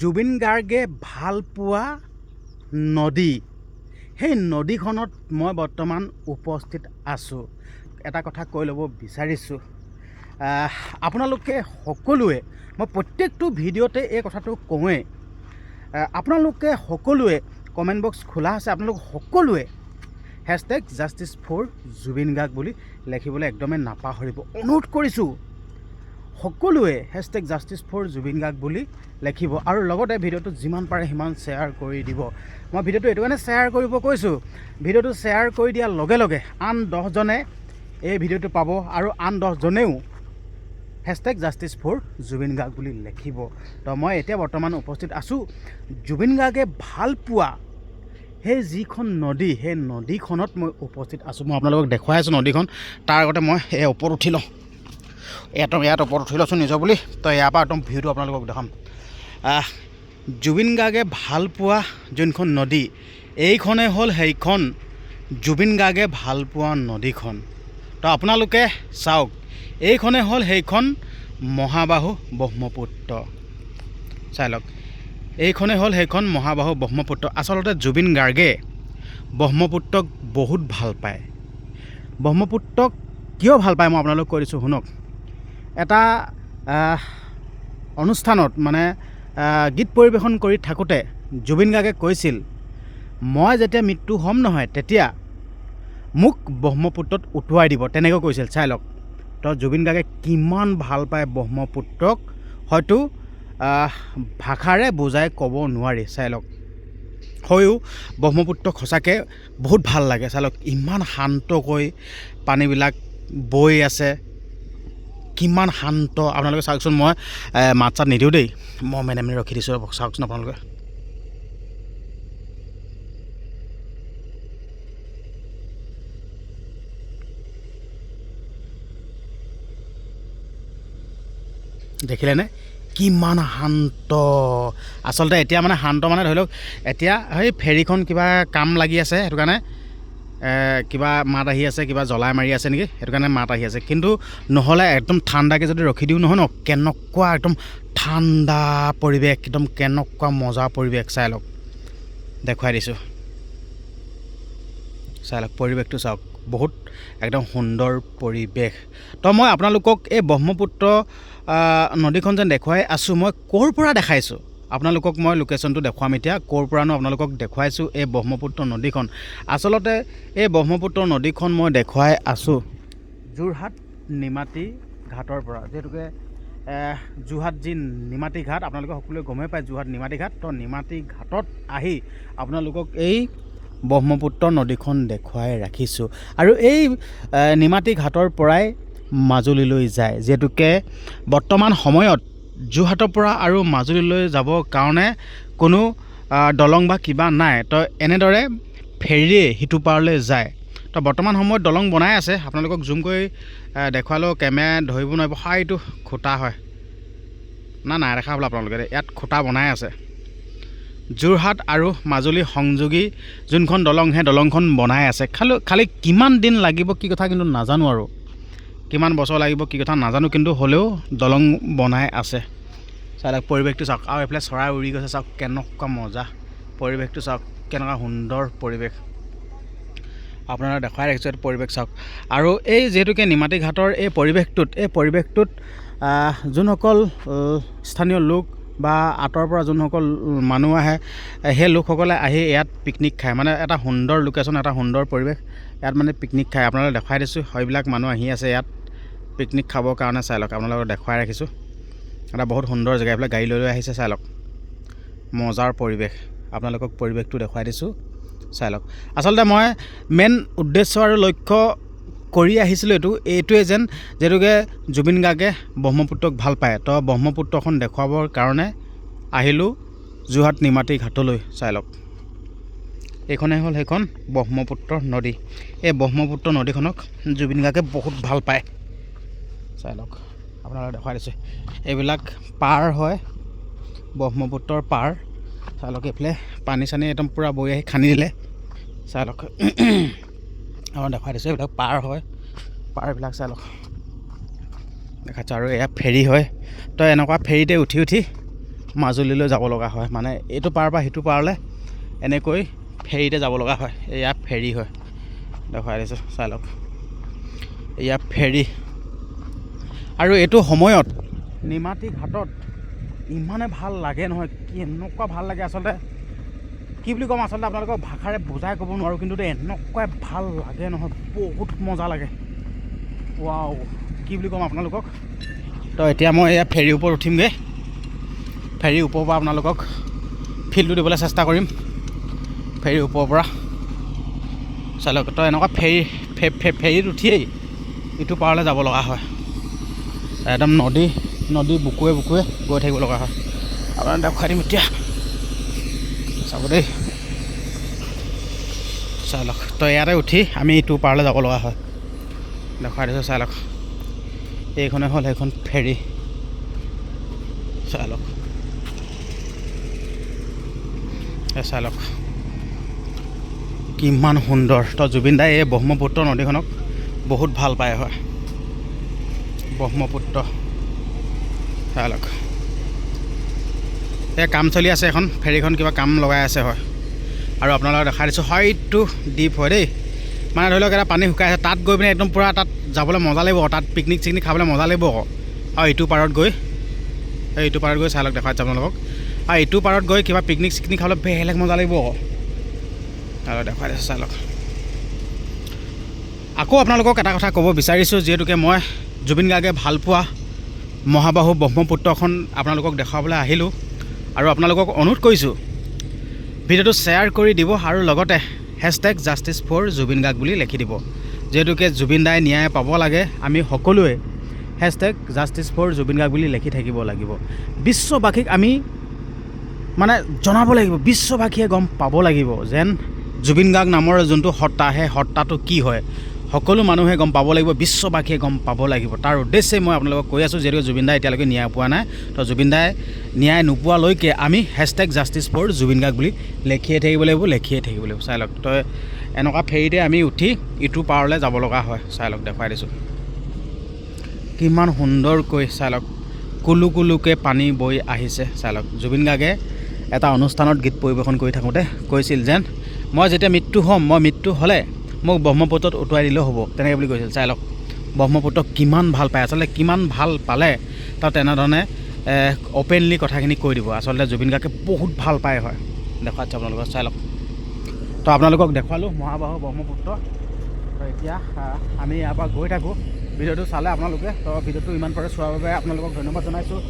জুবিন গাৰ্গে ভালো পোৱা নদী। সেই নদীখনত মই বৰ্তমান উপস্থিত আছোঁ। এটা কথা কৈ ল'ব বিচাৰিছোঁ। আপোনালোকে সকলোৱে, মই প্ৰত্যেকটো ভিডিঅ'তে এই কথাটো কওঁৱেই। আপোনালোকে সকলোৱে কমেণ্ট বক্স খোলা আছে, আপোনালোক সকলোৱে hashtag justice for Zubeen Garg বুলি লিখিবলৈ একদমেই নাপাহৰিব। অনুৰোধ কৰিছোঁ সকলোৱে hashtag justice for Zubeen Garg বুলি লিখিব আৰু লগতে ভিডিঅ'টো যিমান পাৰে সিমান শ্বেয়াৰ কৰি দিব। মই ভিডিঅ'টো এইটো কাৰণে শ্বেয়াৰ কৰিব কৈছোঁ। ভিডিঅ'টো শ্বেয়াৰ কৰি দিয়াৰ লগে লগে আন দহজনে এই ভিডিঅ'টো পাব আৰু আন দহজনেও hashtag justice for Zubeen Garg বুলি লিখিব। তো মই এতিয়া বৰ্তমান উপস্থিত আছোঁ। জুবিন গাৰ্গে ভাল পোৱা সেই যিখন নদী সেই নদীখনত মই উপস্থিত আছোঁ। মই আপোনালোকক দেখুৱাই আছোঁ নদীখন। তাৰ আগতে মই এই ওপৰত উঠি লওঁ। ইয়াত ইয়াত ওপৰত উঠি লৈছোঁ নিজৰ বুলি। তো ইয়াৰ পৰা একদম ভিউটো আপোনালোকক দেখাম। জুবিন গাৰ্গে ভালো পোৱা যোনখন নদী, এইখনেই হ'ল সেইখন জুবিন গাৰ্গে ভালো পোৱা নদীখন। তো আপোনালোকে চাওক, এইখনেই হ'ল সেইখন মহাবাহু ব্ৰহ্মপুত্ৰ। চাই লওক, এইখনেই হ'ল সেইখন মহাবাহু ব্ৰহ্মপুত্ৰ। আচলতে জুবিন গাৰ্গে ব্ৰহ্মপুত্ৰক বহুত ভালো পায়। ব্ৰহ্মপুত্ৰক কিয় ভালো পায় মই আপোনালোকক কৈ দিছোঁ, শুনক। এটা অনুষ্ঠানত মানে গীত পৰিৱেশন কৰি থাকোঁতে জুবিন গাৰ্গে কৈছিল, মই যেতিয়া মৃত্যু হ'ম নহয়, তেতিয়া মোক ব্ৰহ্মপুত্ৰত উটুৱাই দিব। তেনেকৈ কৈছিল চাই লওক তো জুবিন গাৰ্গে কিমান ভালো পায় ব্ৰহ্মপুত্ৰক, হয়তো ভাষাৰে বুজাই ক'ব নোৱাৰি চাই লওক হয়ো ব্ৰহ্মপুত্ৰক সঁচাকৈ বহুত ভালো লাগে চাই লওক ইমান শান্তকৈ পানীবিলাক বৈ আছে। কিমান শান্ত? আপোনালোকে চাওকচোন, মই মাত চাত নিদিওঁ দেই। মই মেনে মেনে ৰখি দিছোঁ, চাওকচোন আপোনালোকে। দেখিলেনে? কিমান শান্ত। আচলতে এতিয়া মানে শান্ত মানে ধৰি লওক, এতিয়া সেই ফেৰীখন কিবা কাম লাগি আছে, সেইটো কাৰণে কিবা মাত আহি আছে কিবা জ্বলাই মাৰি আছে নেকি? সেইটো কাৰণে মাত আহি আছে। কিন্তু নহ'লে একদম ঠাণ্ডাকৈ যদি ৰখি দিওঁ নহয় ন কেনেকুৱা একদম ঠাণ্ডা পৰিৱেশ একদম কেনেকুৱা মজা পৰিৱেশ চাই লওক। দেখুৱাই দিছোঁ। চাই লওক পৰিৱেশটো চাওক। বহুত একদম সুন্দৰ পৰিৱেশ। তো মই আপোনালোকক এই ব্ৰহ্মপুত্ৰ নদীখন যেন দেখুৱাই আছোঁ মই ক'ৰ পৰা দেখাইছোঁ? আপোনালোকক মই লোকেশ্যনটো দেখুৱাম এতিয়া। ক'ৰ পৰানো আপোনালোকক দেখুৱাইছোঁ এই ব্ৰহ্মপুত্ৰ নদীখন। আচলতে এই ব্ৰহ্মপুত্ৰ নদীখন মই দেখুৱাই আছোঁ। যোৰহাট নিমাতী ঘাটৰ পৰা। যিহেতুকে যোৰহাট যি নিমাতী ঘাট, আপোনালোকে সকলোৱে গমেই পায় যোৰহাট নিমাতী ঘাট। তো নিমাতী ঘাটত আহি আপোনালোকক এই ব্ৰহ্মপুত্ৰ নদীখন দেখুৱাই ৰাখিছোঁ। আৰু এই নিমাতী ঘাটৰ পৰাই মাজুলীলৈ যায়। যিহেতুকে, বৰ্তমান সময়ত যোৰহাটৰ পৰা আৰু মাজুলীলৈ যাবৰ কাৰণে কোনো দলং বা কিবা নাই। তো এনেদৰে ফেৰীয়ে সিটো পাৰলৈ যায়। তো বৰ্তমান সময়ত দলং বনাই আছে। আপোনালোকক জুম কৰি দেখুৱালেও কেমেৰা ধৰিব নোৱাৰিব। হয় এইটো খুটা হয়। না নাই দেখা বোলে আপোনালোকে। ইয়াত খুটা বনাই আছে। যোৰহাট আৰু মাজুলী সংযোগী যোনখন দলং সেই দলংখন বনাই আছে। খালি খালি কিমান দিন লাগিব কি কথা কিন্তু নাজানো আৰু। কিমান বছৰ লাগিব কি কথা নাজানো কিন্তু হ'লেও দলং বনাই আছে। চাই লওক পৰিৱেশটো চাওক। আৰু এইফালে চৰাই উৰি গৈছে চাওক কেনেকুৱা মজা। পৰিৱেশটো চাওক কেনেকুৱা সুন্দৰ পৰিৱেশ। আপোনালোকে দেখুৱাই ৰাখিছোঁ এইটো পৰিৱেশ চাওক। আৰু এই যিহেতুকে নিমাতী ঘাটৰ এই পৰিৱেশটোত এই পৰিৱেশটোত যোনসকল স্থানীয় লোক বা আঁতৰৰ পৰা যোনসকল মানুহ আহে, সেই লোকসকলে আহি ইয়াত পিকনিক খায়। মানে এটা সুন্দৰ লোকেশ্যন এটা সুন্দৰ পৰিৱেশ ইয়াত মানে পিকনিক খায়। আপোনালোকে দেখুৱাই দিছোঁ সেইবিলাক মানুহ আহি আছে ইয়াত পিকনিক খাবৰ কাৰণে চাই লওক আপোনালোকক দেখুৱাই ৰাখিছোঁ। এটা বহুত সুন্দৰ জেগা, এইফালে গাড়ী লৈ লৈ আহিছে চাই লওক মজাৰ পৰিৱেশ। আপোনালোকক পৰিৱেশটো দেখুৱাই দিছোঁ চাই লওক আচলতে মই মেইন উদ্দেশ্য আৰু লক্ষ্য কৰি আহিছিলোঁ এইটো এইটোৱে যেন যিহেতুকে জুবিন গাৰ্গে ব্ৰহ্মপুত্ৰক ভাল পায়। তো ব্ৰহ্মপুত্ৰখন দেখুৱাবৰ কাৰণে আহিলোঁ যোৰহাট নিমাতী ঘাটলৈ। চাই লওক। এইখনেই হ'ল সেইখন ব্ৰহ্মপুত্ৰ নদী। এই ব্ৰহ্মপুত্ৰ নদীখনক জুবিন গাৰ্গে বহুত ভাল পায়। চাই লওক আপোনালোকে দেখুৱাই দিছোঁ। এইবিলাক পাৰ হয় ব্ৰহ্মপুত্ৰৰ পাৰ। চাই লওক এইফালে পানী চানী একদম পূৰা বৈ আহি খান্দি দিলে। চাই লওক। আমাৰ দেখুৱাই দিছোঁ এইবিলাক পাৰ হয়। পাৰবিলাক চাই লওক। দেখাইছোঁ আৰু এয়া ফেৰী হয়। তো এনেকুৱা ফেৰীতে উঠি উঠি মাজুলীলৈ যাব লগা হয়। মানে এইটো পাৰৰ পৰা সিটো পাৰলৈ এনেকৈ ফেৰীতে যাব লগা হয়। এয়া ফেৰী হয়। দেখুৱাই দিছোঁ চাই লওক। এয়া ফেৰী। আৰু এইটো সময়ত নিমাতী ঘাটত ইমানে ভাল লাগে নহয় এনেকুৱা ভাল লাগে আচলতে। কি বুলি ক'ম আচলতে আপোনালোকক ভাষাৰে বুজাই ক'ব নোৱাৰোঁ কিন্তু দেই এনেকুৱাই ভাল লাগে নহয় বহুত মজা লাগে। ৱাও কি বুলি ক'ম আপোনালোকক? তো এতিয়া মই এয়া ফেৰীৰ ওপৰত উঠিমগৈ। ফেৰীৰ ওপৰৰ পৰা আপোনালোকক ফিল্ডটো দিবলৈ চেষ্টা কৰিম। ফেৰীৰ ওপৰৰ পৰা। চাই লওক তো এনেকুৱা ফেৰী ফেৰীত উঠিয়েই ইটো পাৰলৈ যাব লগা হয়। একদম নদী নদী বুকুৱে বুকুৱে গৈ থাকিব লগা হয়। আপোনাক দেখুৱাই দিম এতিয়া। চাব দেই চাই লওক তো ইয়াতে উঠি আমি ইটো পাৰলৈ যাব লগা হয়। দেখুৱাই দিছোঁ চাই লওক এইখনে হ'ল সেইখন ফেৰী। চাই লওক চাই লওক কিমান সুন্দৰ। তো জুবিন দাই এই ব্ৰহ্মপুত্ৰ নদীখনক বহুত ভাল পায় হয়। ব্ৰহ্মপুত্ৰ। চাই লওক এই কাম চলি আছে এখন। ফেৰীখন কিবা কাম লগাই আছে হয়। আৰু আপোনালোকক দেখাই দিছোঁ। হয়তো দ্বীপ হয় দেই। মানে ধৰি লওক এটা পানী শুকাই আছে। তাত গৈ পিনে একদম পূৰা তাত যাবলৈ মজা লাগিব তাত পিকনিক চিকনিক খাবলৈ মজা লাগিব আকৌ। আৰু ইটো পাৰত গৈ। এই ইটো পাৰত গৈ চাই লওক দেখাই দিছোঁ আপোনালোকক। আৰু ইটো পাৰত গৈ কিবা পিকনিক চিকনিক খাবলৈ বেলেগ মজা লাগিব আকৌ। আৰু দেখুৱাই দিছোঁ চাই লওক আকৌ আপোনালোকক এটা কথা ক'ব বিচাৰিছোঁ যিহেতুকে মই জুবিন গাৰ্গে ভালপোৱা মহাবাহু ব্ৰহ্মপুত্ৰখন আপোনালোকক দেখুৱাবলৈ আহিলোঁ। আৰু আপোনালোকক অনুৰোধ কৰিছোঁ ভিডিঅ'টো শ্বেয়াৰ কৰি দিব আৰু লগতে hashtag justice for Zubeen Garg বুলি লিখি দিব। যিহেতুকে জুবিন দাই ন্যায় পাব লাগে আমি সকলোৱে hashtag justice for Zubeen Garg বুলি লিখি থাকিব লাগিব। বিশ্ববাসীক আমি মানে জনাব লাগিব বিশ্ববাসীয়ে গম পাব লাগিব যেন জুবিন গাৰ্গ নামৰ যোনটো সত্তা সেই সত্তাটো কি হয়। সকলো মানুহে গম পাব লাগিব বিশ্ববাসীয়ে গম পাব লাগিব। তাৰ উদ্দেশ্যে মই আপোনালোকক কৈ আছোঁ যিহেতুকে জুবিন দাই এতিয়ালৈকে ন্যায় পোৱা নাই তো জুবিন দাই ন্যায় নোপোৱালৈকে আমি hashtag justice for Zubeen Garg বুলি লেখিয়ে থাকিব লাগিব লেখিয়ে থাকিব লাগিব। চাই লওক তই এনেকুৱা ফেৰীতে আমি উঠি ইটো পাৰলৈ যাব লগা হয় চাই লওক দেখুৱাই দিছোঁ। কিমান সুন্দৰকৈ চাই লওক কুলু কুলুকৈ পানী বৈ আহিছে চাই লওক জুবিন গাৰ্গে এটা অনুষ্ঠানত গীত পৰিৱেশন কৰি থাকোঁতে কৈছিল যেন মই যেতিয়া মৃত্যু হ'ম মই মৃত্যু হ'লে মোক ব্ৰহ্মপুত্ৰত উটুৱাই দিলেও হ'ব, তেনেকৈ বুলি কৈছিল। চাই লওক ব্ৰহ্মপুত্ৰক কিমান ভালো পায়। আচলতে কিমান ভালো পালে তেওঁ তেনেধৰণে অ'পেনলি কথাখিনি কৈ দিব। আচলতে জুবিন গাৰ্গে বহুত ভালো পায় হয়। দেখুৱাইছে আপোনালোকক, চাই লওক। তো আপোনালোকক দেখুৱালোঁ, মহাবাহু ব্ৰহ্মপুত্ৰ। তো এতিয়া আমি ইয়াৰ পৰা গৈ থাকোঁ। ভিডিঅ'টো চালে আপোনালোকে, তো ভিডিঅ'টো ইমান পাৰে চোৱাৰ বাবে আপোনালোকক ধন্যবাদ জনাইছোঁ।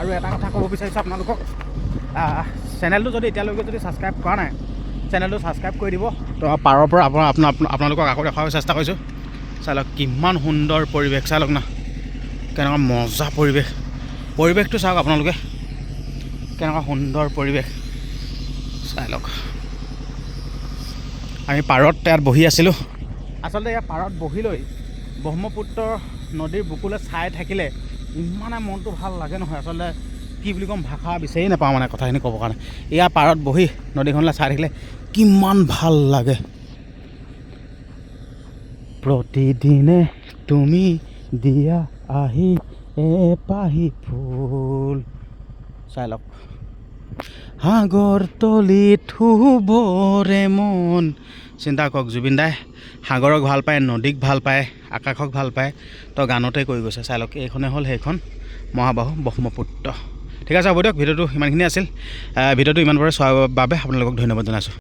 আৰু এটা কথা ক'ব বিচাৰিছোঁ আপোনালোকক চেনেলটো যদি এতিয়ালৈকে যদি ছাবস্ক্ৰাইব কৰা নাই চেনেলটো ছাবস্ক্ৰাইব কৰি দিব। পাৰৰ পৰা আপোনাৰ আপোনাৰ আপোনা- আপোনালোকক আকৌ দেখুৱাবলৈ চেষ্টা কৰিছোঁ। চাই লওক কিমান সুন্দৰ পৰিৱেশ চাই লওক না। কেনেকুৱা মজা পৰিৱেশ। পৰিৱেশটো চাওক আপোনালোকে। কেনেকুৱা সুন্দৰ পৰিৱেশ। চাই লওক আমি পাৰত ইয়াত বহি আছিলোঁ। আচলতে ইয়াত পাৰত বহি লৈ ব্ৰহ্মপুত্ৰ নদীৰ বুকুলৈ চাই থাকিলে ইমানে মনটো ভাল লাগে নহয়। আচলতে কি বুলি ক'ম ভাষা বিচাৰি নাপাওঁ মানে কথাখিনি ক'বৰ কাৰণে। ইয়াৰ পাৰত বহি নদীখনলৈ চাই থাকিলে কিমান ভাল লাগে। প্ৰতিদিনে তুমি দিয়া আহি এপাহি ফুল। চাই লওক। সাগৰ তলিত শুবৰে মন। চিন্তা কৰক জুবিন দাই সাগৰক ভাল পায় নদীক ভাল পায় আকাশক ভাল পায় তো গানতে কৈ গৈছে। চাই লওক এইখনে হ'ল সেইখন মহাবাহু ব্ৰহ্মপুত্ৰ। ঠিক আছে হ'ব দিয়ক ভিডিঅ'টো ইমানখিনি আছিল। ভিডিঅ'টো ইমান পাৰে চোৱাৰ বাবে আপোনালোকক ধন্যবাদ জনাইছোঁ।